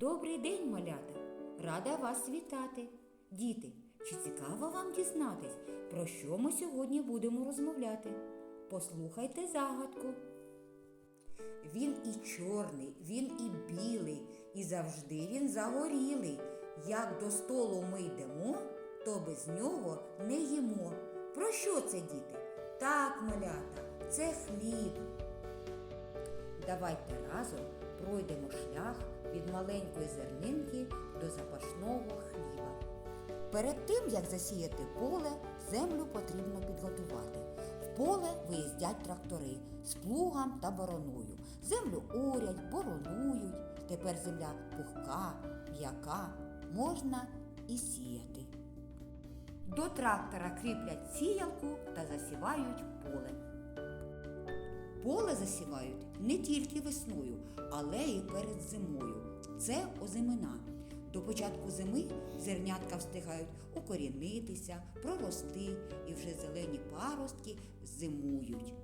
Добрий день, малята! Рада вас вітати. Діти, чи цікаво вам дізнатись, про що ми сьогодні будемо розмовляти? Послухайте загадку. Він і чорний, він і білий, і завжди він загорілий. Як до столу ми йдемо, то без нього не їмо. Про що це, діти? Так, малята, це хліб. Давайте разом пройдемо шлях від маленької зернинки до запашного хліба. Перед тим, як засіяти поле, землю потрібно підготувати. В поле виїздять трактори з плугом та бороною. Землю орять, боронують. Тепер земля пухка, м'яка, можна і сіяти. До трактора кріплять сіялку та засівають поле. Поле засівають не тільки весною, але й перед зимою. Це озимина. До початку зими зернятка встигають укорінитися, прорости і вже зелені паростки зимують,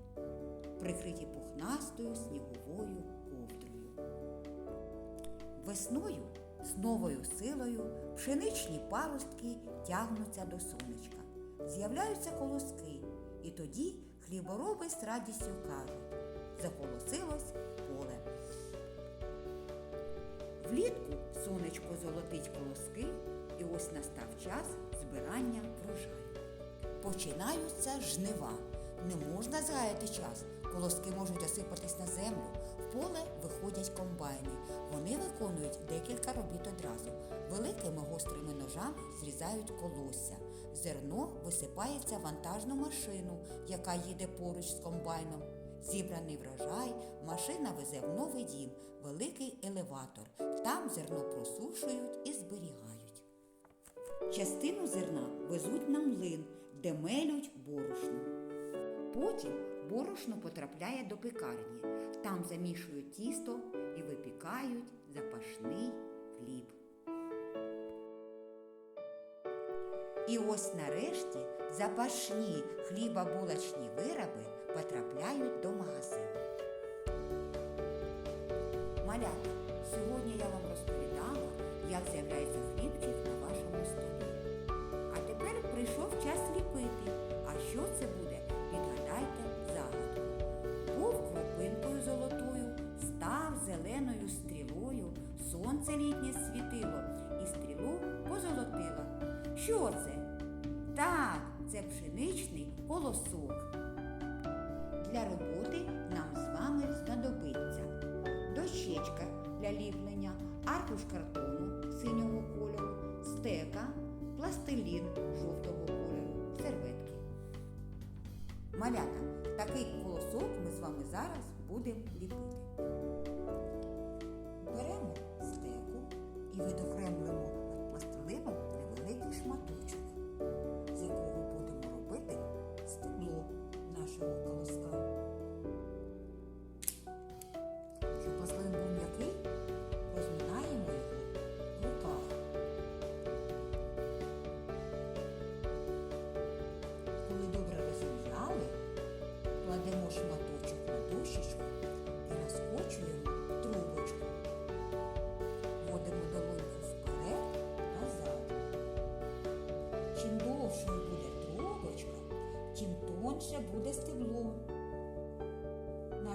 прикриті пухнастою сніговою ковдрою. Весною з новою силою пшеничні паростки тягнуться до сонечка. З'являються колоски, і тоді хлібороби з радістю кажуть заколосилось поле. Влітку сонечко золотить колоски, і ось настав час збирання врожаю. Починаються жнива. Не можна згаяти час. Колоски можуть осипатись на землю. В поле виходять комбайни. Вони виконують декілька робіт одразу. Великими гострими ножами зрізають колосся. Зерно висипається в вантажну машину, яка їде поруч з комбайном. Зібраний врожай машина везе в новий дім, великий елеватор. Там зерно просушують і зберігають. Частину зерна везуть на млин, де мелють борошно. Потім борошно потрапляє до пекарні. Там замішують тісто і випікають запашний хліб. І ось нарешті запашні хлібобулочні вироби потрапляють до магазину. Малята, сьогодні я вам розповідала, як з'являється хлібчик на Що це? Так, це пшеничний колосок. Для роботи нам з вами знадобиться дощечка для ліплення, аркуш картону синього кольору, стека, пластилін жовтого кольору, серветки. Малята, такий колосок ми з вами зараз будемо ліпити. Беремо стеку і відокремлюємо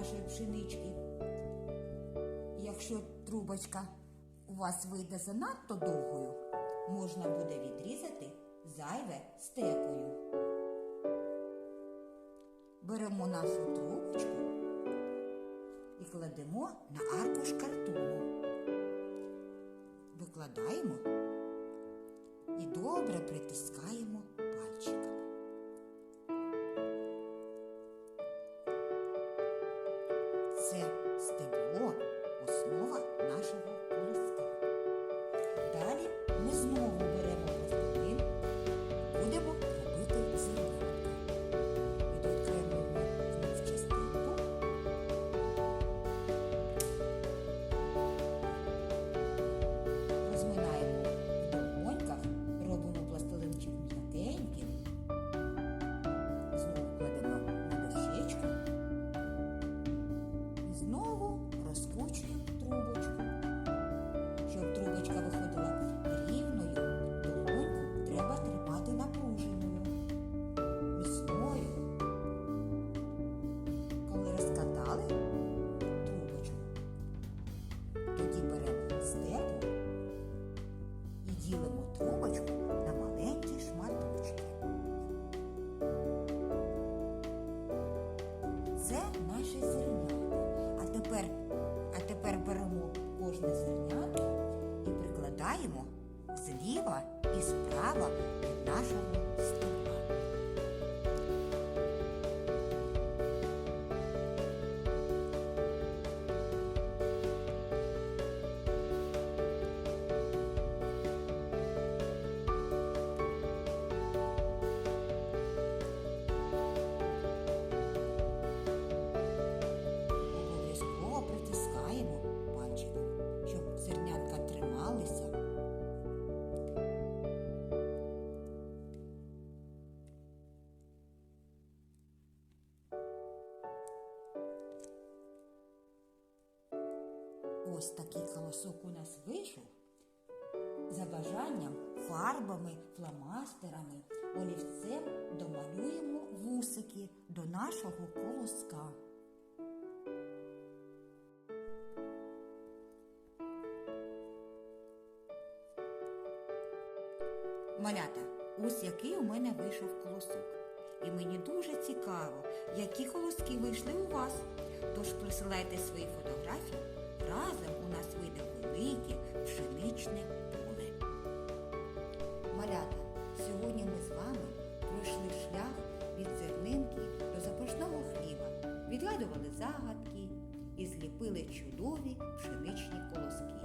нашої пшенички. Якщо трубочка у вас вийде занадто довгою, можна буде відрізати зайве стекою. Беремо нашу трубочку і кладемо на аркуш картону. Викладаємо і добре притискаємо пальчиками. Це стебло основа нашого колоска. Зернятко і прикладаємо зліва і справа від нашого стовпа. Обов'язково притискаємо Ось такий колосок у нас вийшов. За бажанням фарбами, фломастерами, олівцем домалюємо вусики до нашого колоска. Малята, ось який у мене вийшов колосок. І мені дуже цікаво, які колоски вийшли у вас. Тож присилайте свої фотографії. Разом у нас вийде велике пшеничне поле. Малята, сьогодні ми з вами пройшли шлях від зернинки до запашного хліба, відгадували загадки і зліпили чудові пшеничні колоски.